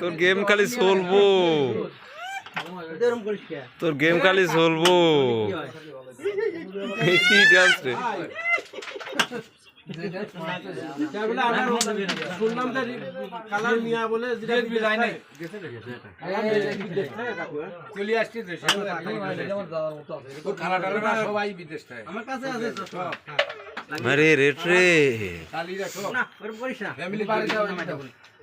তোর গেম খালি চলবো? তোর গেম খালি চলবো কি ডান্স রে? আরে রেট রে।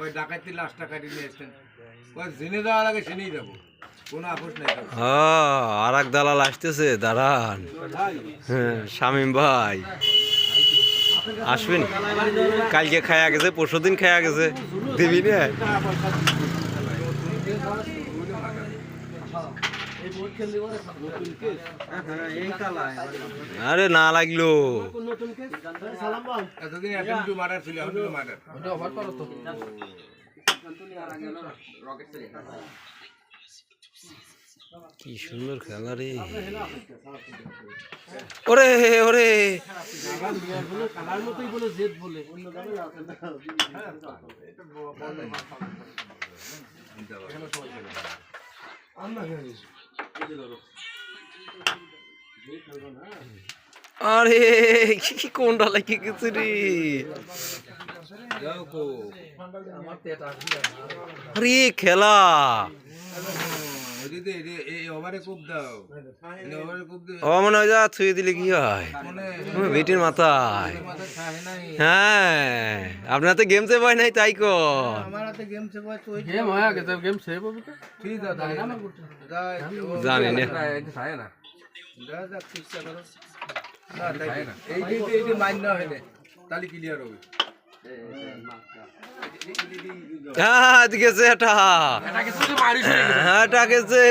কই ডাকাতি লাশ কাটি নিয়ে এসছেন? কয় জেনে দেওয়া লাগে জেনেই যাব কোনো আপোষ নাই হ্যাঁ আর এক দালাল আসতেছে দাঁড়ান। হ্যাঁ শামিম ভাই। আসবেন? কালকে খায়া গেছে পরশু দিন খায়া গেছে। দিবি না? আরে না লাগল। কি সুন্দর খেলা রে। ওরে ওরে। কালার মতোই বলে জেদ বলে আরে কি কোনটা লাগে গেছে রে আরে খেলা। ও মনে হয় যা ছুঁয়ে দিলে কি হয়? মানে বেটির মাথায়। মাথা খায় নাই। হ্যাঁ আপনার তো গেম সেভ নাই তাই বয় গেম হয়ে জানি না। এই যে এই যে মাইন না। হইলে তাহলে ক্লিয়ার হবে। হ্যাঁ গেছে এটা। হ্যাঁ এটা গেছে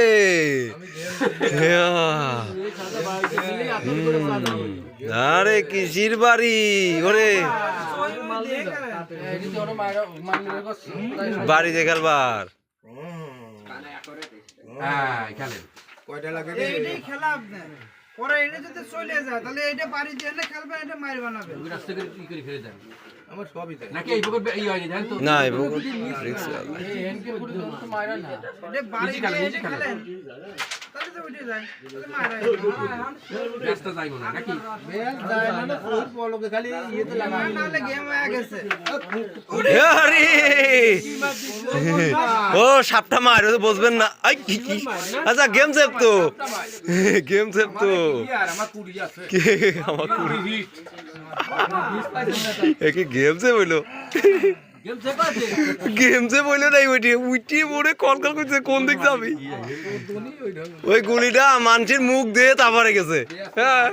আরে কিসির বাড়ি? ওরে। বাড়ি দেখালবার কয়টা লাগে খেলা পরে এটা যদি চলে যায় তাহলে এটা বাড়ি দিয়ে এনে খেলবে এটা মার বানাবে। করে কি করে ফেলে দেন? আমার সবই তাই নাকি এই খেলেন এই হয় উঠে যায়। না এই বেল যায় না। ওই পলকে খালি ইয়েতে লাগা নাহলে গেম হয়ে গেছে আরে ও সাপটা মার ও তো না। কি কি? আচ্ছা গেম সেভ তো। গেম সেভ তো। আমার কুড়ি আছে কে আমার কুড়ি। এ কি গেম সেভ হইল? গেম সেভ আছে? গেম সেভ হইল নাই ওইটি উইটি পড়ে কল কল করছে কোন দিক যাবি? ওই গুলিটা মানুষের মুখ দিয়ে তারপরে গেছে। হ্যাঁ।